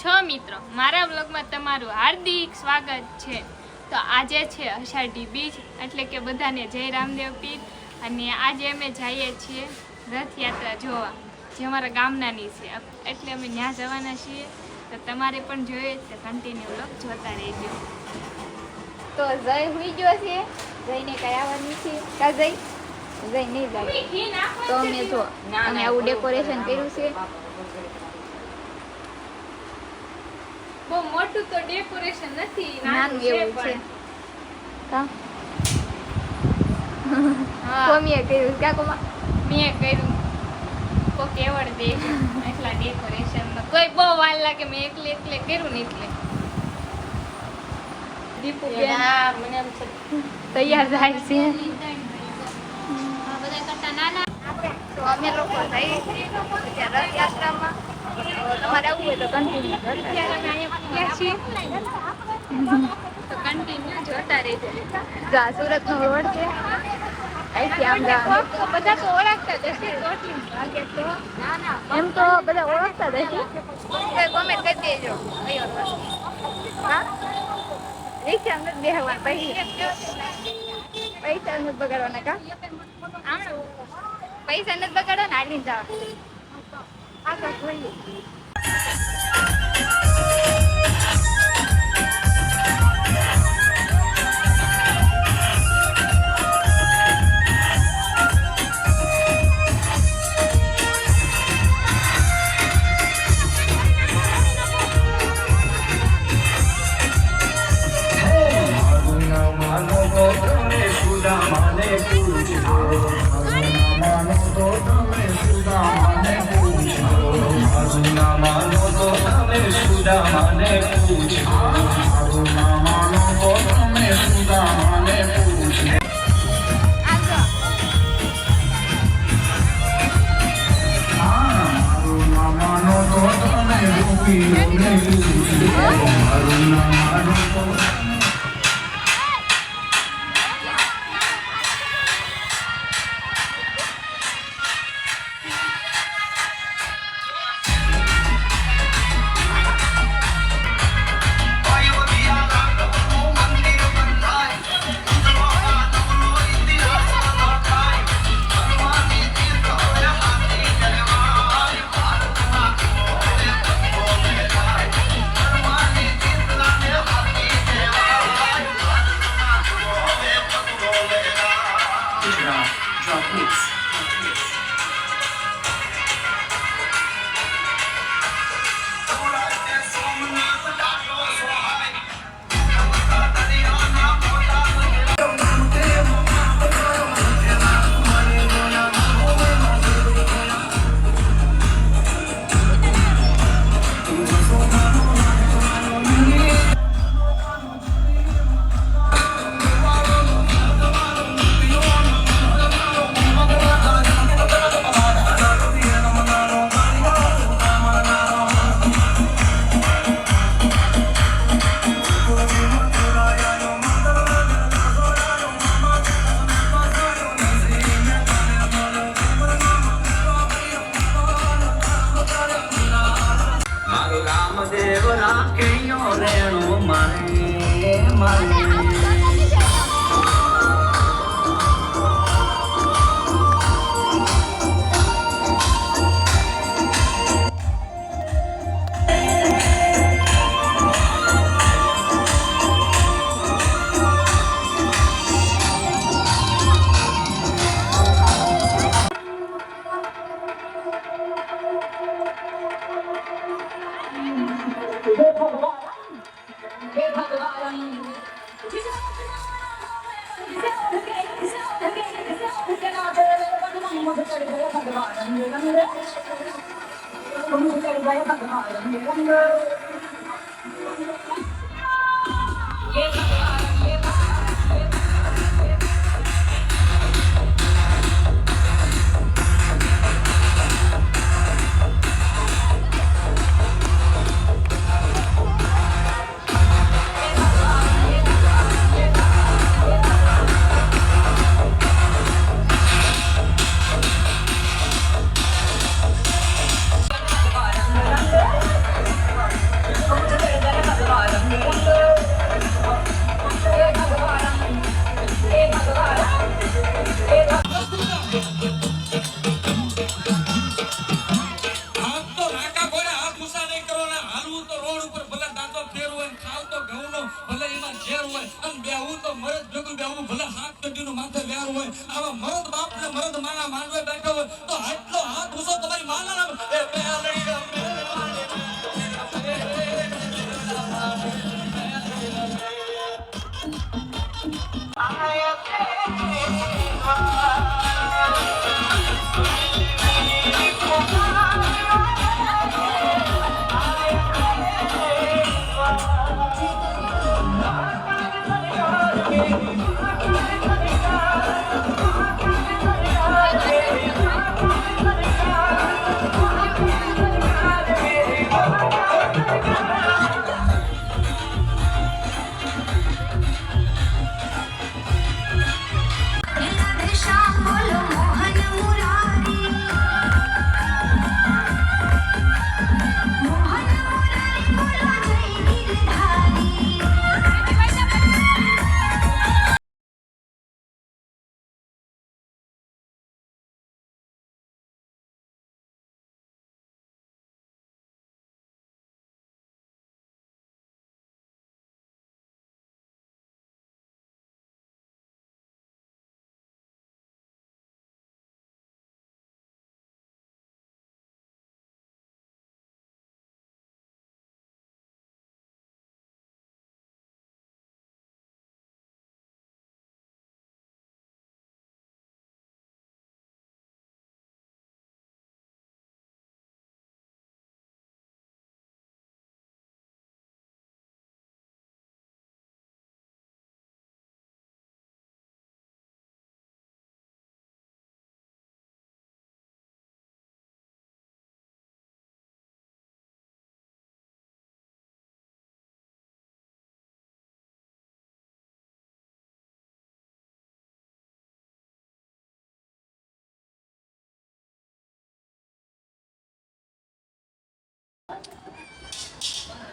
છો મિત્રો. મારા બ્લોગમાં તમારું હાર્દિક સ્વાગત છે. તો આજે છે અષાઢી બીજ એટલે કે બધાને જય રામદેવ પીર. અને આજે અમે જઈએ છીએ રથયાત્રા જોવા જે અમારા ગામનાની છે. એટલે અમે ત્યાં જવાના છીએ. તો તમારે પણ જોઈએ તો કન્ટિન્યુ બ્લોગ જોતા રહેજો. તો જય હુઈ ગયો છે. જઈને કઈ આવવાની છે કા જય? જય નહીં જાય તો અમે જો અમે આવું ડેકોરેશન કર્યું છે. બહુ મોટું તો ડેકોરેશન નથી નાનું એવું છે કા? હા. કોમીએ કર્યું છે. કોમા? મેં કર્યું. કોક એવડ દે. એટલા ડેકોરેશનમાં કોઈ બહુ વાર લાગે મેં એકલે એકલે કર્યું ને એટલે. દીપુ છે. તૈયાર થાય છે. બધા કરતા નાના. તો અમે લોકો જઈએ છીએ રથયાત્રામાં તમારે આવવું હોય તો કન્ટિન્યુ અત્યારે અમે અહીંયા છીએ? તો કન્ટિન્યુ જોતા રહેજો. જા સુરતનો રોડ છે. બધા તો ઓળખતા જ હશે ચોટલી ભાગે તો. એમ તો બધા ઓળખતા જ કોમેન્ટ કરી દેજો. કયો રસ. હા? રિક્ષા નથી બેહવા પૈસા. પૈસા નથી બગાડવાના કા? પૈસા નથી બગાડવાના આડી જાવ આગળ જોઈએ I don't know. I ไว้สักหน่อยมีกุ้งเยอะ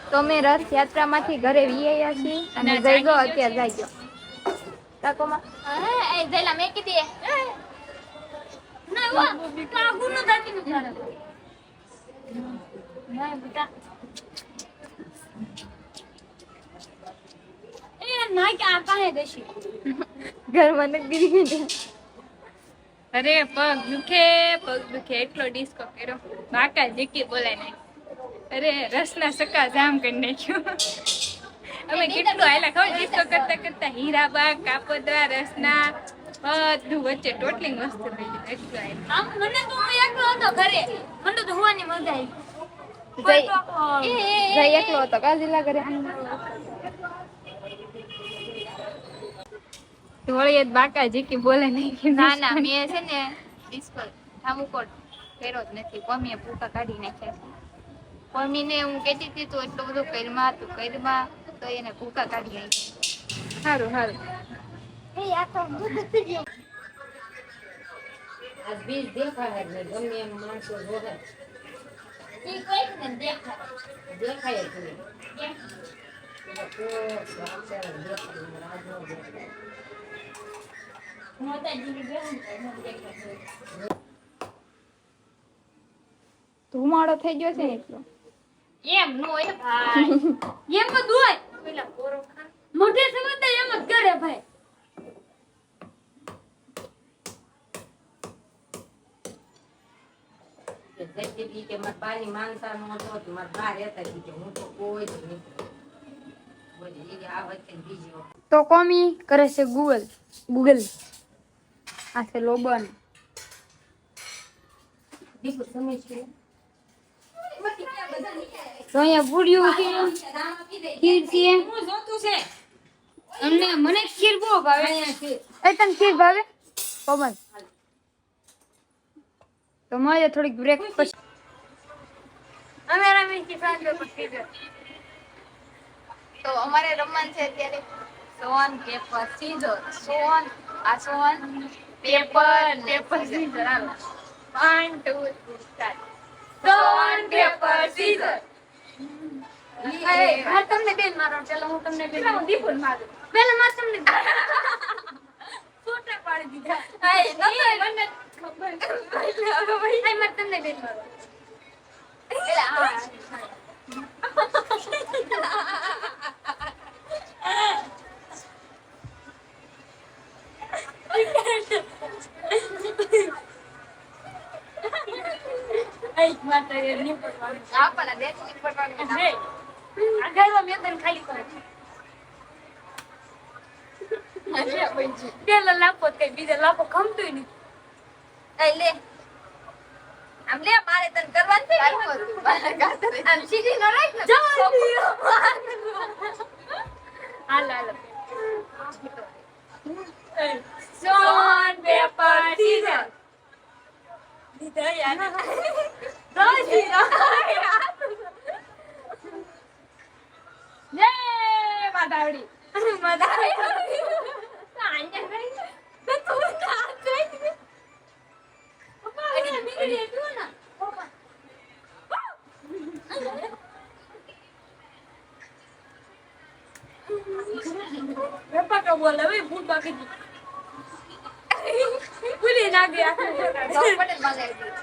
તો અમે રથયાત્રામાંથી ઘરે વીઆયા છીએ અને જઈ ગયો ગયો અત્યારે જાગ્યો. તાકોમાં એ જઈલા મેં કીધી ના વા કા ગુનો દાતી નું તારે. ના બેટા. એ ના કે આ કાહે દેશી? ઘરમાં નથી દીધી અરે પગ દુખે પગ દુખે. એટલો ડિસ્કો કર્યો. બાકા જીકી બોલાય નહીં અરે રસના સકા જામ કરી નાખ્યું. અમે કેટલું આયલા ખબર ડિસ્કો કરતા કરતા હીરાબા કાપોદરા રસના બધું વચ્ચે ટોટલિંગ વસ્તુ થઈ ગઈ એટલું આયલા આમ મને તો હું એકલો હતો ઘરે. મને તો ધોવાની મજા આવી. જઈ એકલો હતો ધોળીએ બાકા જીકી બોલે નહીં ના ના મેં છે ને ડિસ્કો કર્યો જ નથી. પમીએ પૂકા કાઢી નાખ્યા છે. પમીને હું કહેતી હતી તું એટલું બધું કરમાં તું કરમાં તો એને ભૂકા કાઢી આવી સારું સારું આ બીજ દેખાય ગમે એમ માણસો જોવે. નહીં. ધુમાડો થઈ ગયો છે ને એટલો? એમ નો હોય. ભાઈ. એમ જ હોય. પેલા પોરો ખા મોઢે સમજતા એમ જ કરે ભાઈ. કે જતી કે મારા બાની માનતા નો તો મારા બા રહેતા હતી કે હું તો કોઈ જ નહીં. તો કોમી કરે છે ગૂગલ ગૂગલ આ છે લોબન દીકરું સમજ છે? તો અહીંયા પૂડ્યું કે ખીર છે હું જોતું છે. અમને મને ખીર બહુ ભાવે. અહીંયા છે એ તને ખીર ભાવે? પવન તો મળે થોડીક બ્રેક પછી અમે રમી કે સાંજે પછી તો અમારે રમવાનું છે અત્યારે. Stone paper scissor stone. આ stone paper paper one two three start stone paper scissor હા તમને બેન મારો ચાલો હું તમને બેન હું દીપુન મારું. પેલા માર તમને ફોટા પાડી દીધા. હાય નતો મને ખબર હાય માર તમને બેન મારો. પેલા હા આઈ માતા એ ની આપણા દેશની પડવાનું હે આ ઘરમાં મેં તને ખાલી કરે પેલા લાપો કઈ બીજા લાપો ખમતું નહીં. એ લે. આમ લે મારે તને કરવાનું છે આમ સીધી ન રાખ ને. હાલ હાલ. સોન પેપર સીઝર જય માતાવડી ભૂલી ના ગયા પટેલ મંગાવી અરે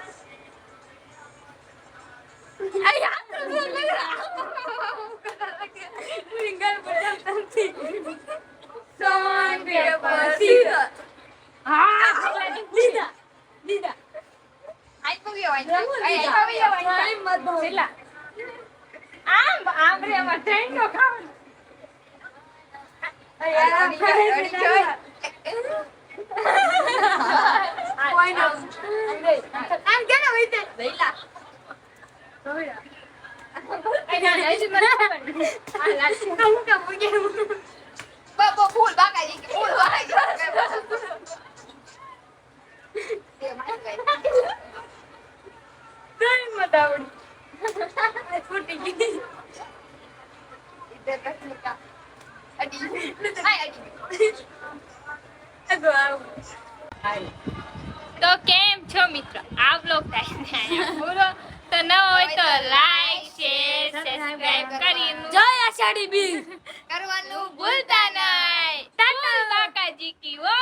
બાબા ફૂલ બાકાજી ફૂલ તો કેમ છો મિત્રો આ બ્લોગ થાય પૂરો તો ન હોય તો લાઈક શેર સબસ્ક્રાઇબ કરી જય આષાઢી બી કરવાનું ભૂલતા નહીં. ટાટા. કાકાજી કી વો